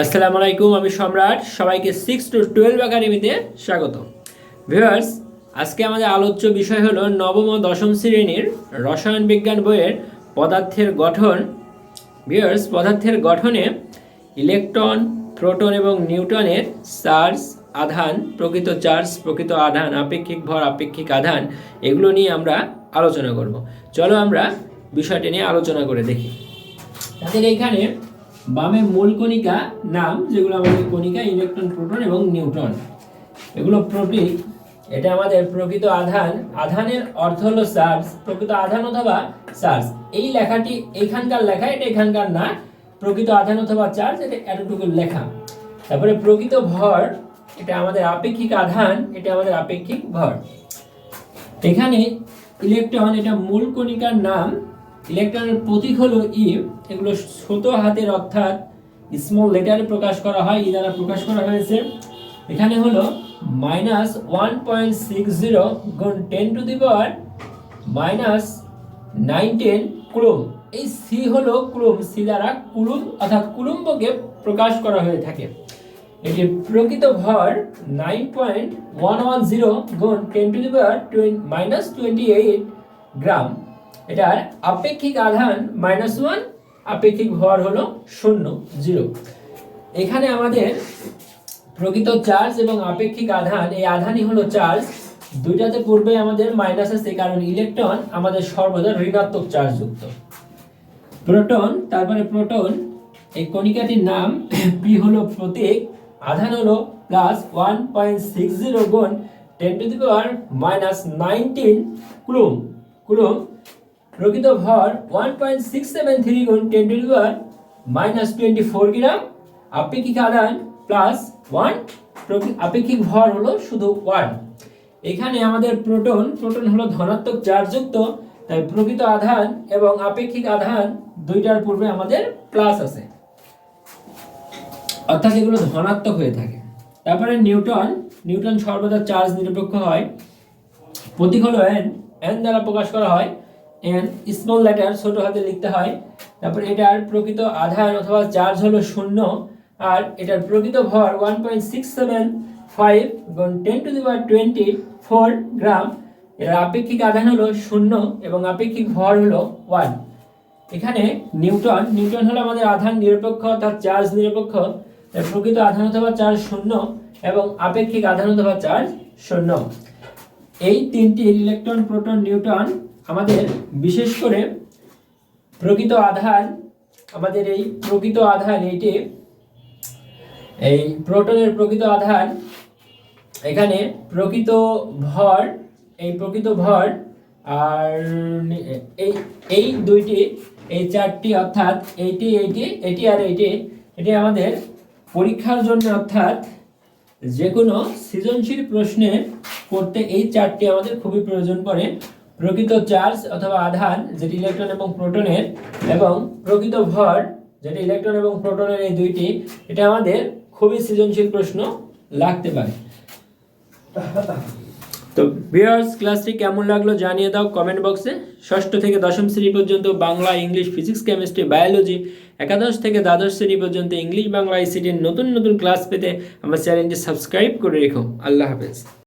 আসসালামু আলাইকুম, আমি সম্রাট। সবাইকে সিক্স টু টুয়েলভ একাডেমিতে স্বাগত। ভিউয়ার্স, আজকে আমাদের আলোচ্য বিষয় হলো নবম ও দশম শ্রেণির রসায়ন বিজ্ঞান বইয়ের পদার্থের গঠন। ভিউয়ার্স, পদার্থের গঠনে ইলেকট্রন, প্রোটন এবং নিউটনের চার্জ, আধান, প্রকৃত চার্জ, প্রকৃত আধান, আপেক্ষিক ভর, আপেক্ষিক আধান, এগুলো নিয়ে আমরা আলোচনা করব। চলো আমরা বিষয়টি নিয়ে আলোচনা করে দেখি। তাদের এখানে বামে মূল কণিকা নাম, যেগুলো আমাদের কণিকা, ইলেকট্রন, প্রোটন এবং নিউট্রন। এগুলো প্রতীক এটা আমাদের প্রকৃত আধান। আধানের অর্থ হলো চার্জ প্রকৃত আধান অথবা চার্জ এই লেখাটি এখানকার লেখা, এটা এখানকার না। প্রকৃত আধান অথবা চার্জ, এটা এতটুকু লেখা। তারপরে প্রকৃত ভর, এটা আমাদের আপেক্ষিক আধান, এটা আমাদের আপেক্ষিক ভর। এখানে ইলেকট্রন, এটা মূল কণিকার নাম ইলেকট্রনের প্রতীক হলো ই এগুলো ছোট হাতের অর্থাৎ স্মল লেটারে প্রকাশ করা হয় ই দ্বারা প্রকাশ করা হয়েছে। এখানে হলো minus one point six zero গুণ ten to the power minus nineteen coulomb. এই সি হলো কুলুম সি দ্বারা কুলুম, অর্থাৎ কুলুম্বকে প্রকাশ করা হয়ে থাকে। এটির প্রকৃত ভর nine point one one zero গুণ ten to the power minus twenty eight gram এটার আপেক্ষিক আধান মাইনাস ওয়ান আপেক্ষিক ভর হলো শূন্য জিরো এখানে আমাদের প্রকৃত চার্জ এবং আপেক্ষিক আধান, এই আধানই হলো চার্জ দুইটাতে পূর্বে আমাদের মাইনাস আছে, কারণ ইলেকট্রন আমাদের সর্বদা ঋণাত্মক চার্জ যুক্ত। প্রোটন তারপরে প্রোটন এই কণিকাটির নাম পি হলো প্রতীক, আধান হলো plus one point six zero গুণ ten to the power minus nineteen coulomb. Coulomb প্রকৃত ভর one point six seven three ten to power minus twenty four gram আপেক্ষিক আধান প্লাস ওয়ান আপেক্ষিক ভর হলো শুধু ওয়ান এখানে আমাদের প্রোটন প্রোটন হলো ধনাত্মক চার্জযুক্ত তাই প্রকৃত আধান এবং আপেক্ষিক আধান দুইটার পূর্বে আমাদের প্লাস আছে। অর্থাৎ এগুলো ধনাত্মক হয়ে থাকে। তারপরে নিউটন নিউটন সর্বদা চার্জ নিরপেক্ষ হয়। প্রতীক হলো এন এন দ্বারা প্রকাশ করা হয়। এন স্মল লেটার ছোট হাতে লিখতে হয়। তারপর এটার প্রকৃত আধান অথবা চার্জ হলো শূন্য। আর এটার প্রকৃত ভর one point six seven five গুণ ten to the power twenty four gram এর আপেক্ষিক আধান হলো শূন্য এবং আপেক্ষিক ভর হলো ওয়ান এখানে নিউটন নিউটন হলো আমাদের আধান নিরপেক্ষ অর্থাৎ চার্জ নিরপেক্ষ। প্রকৃত আধান অথবা চার্জ শূন্য এবং আপেক্ষিক আধান অথবা চার্জ শূন্য। এই তিনটি ইলেকট্রন প্রোটন নিউটন আমাদের বিশেষ করে প্রকৃত আধান, আমাদের এই প্রকৃত আধান, এইটি, এই প্রোটনের প্রকৃত আধান, এখানে প্রকৃত ভর, এই প্রকৃত ভর, আর এই এই দুইটি, এই চারটি অর্থাৎ এইটি এইটি এটি আর এইটি, এটি আমাদের পরীক্ষার জন্য অর্থাৎ যে কোনো সৃজনশীল প্রশ্নে করতে এই চারটি আমাদের খুবই প্রয়োজন পড়ে। প্রকৃত চার্জ অথবা আধান যেটি ইলেকট্রন এবং প্রোটনের, এবং প্রকৃত ভর যেটি ইলেকট্রন এবং প্রোটনের এই দুইটি, এটা আমাদের খুবই সৃজনশীল প্রশ্ন লাগতে পারে। তো ভিউয়ার্স ক্লাসটি কেমন লাগল জানিয়ে দাও কমেন্ট বক্সে ষষ্ঠ থেকে দশম শ্রেণি পর্যন্ত Bangla, English physics chemistry biology একাদশ থেকে দ্বাদশ শ্রেণি পর্যন্ত ইংলিশ, বাংলা আইসিটির নতুন নতুন ক্লাস পেতে আমার চ্যানেলটি সাবস্ক্রাইব করে রেখো। আল্লাহ হাফেজ।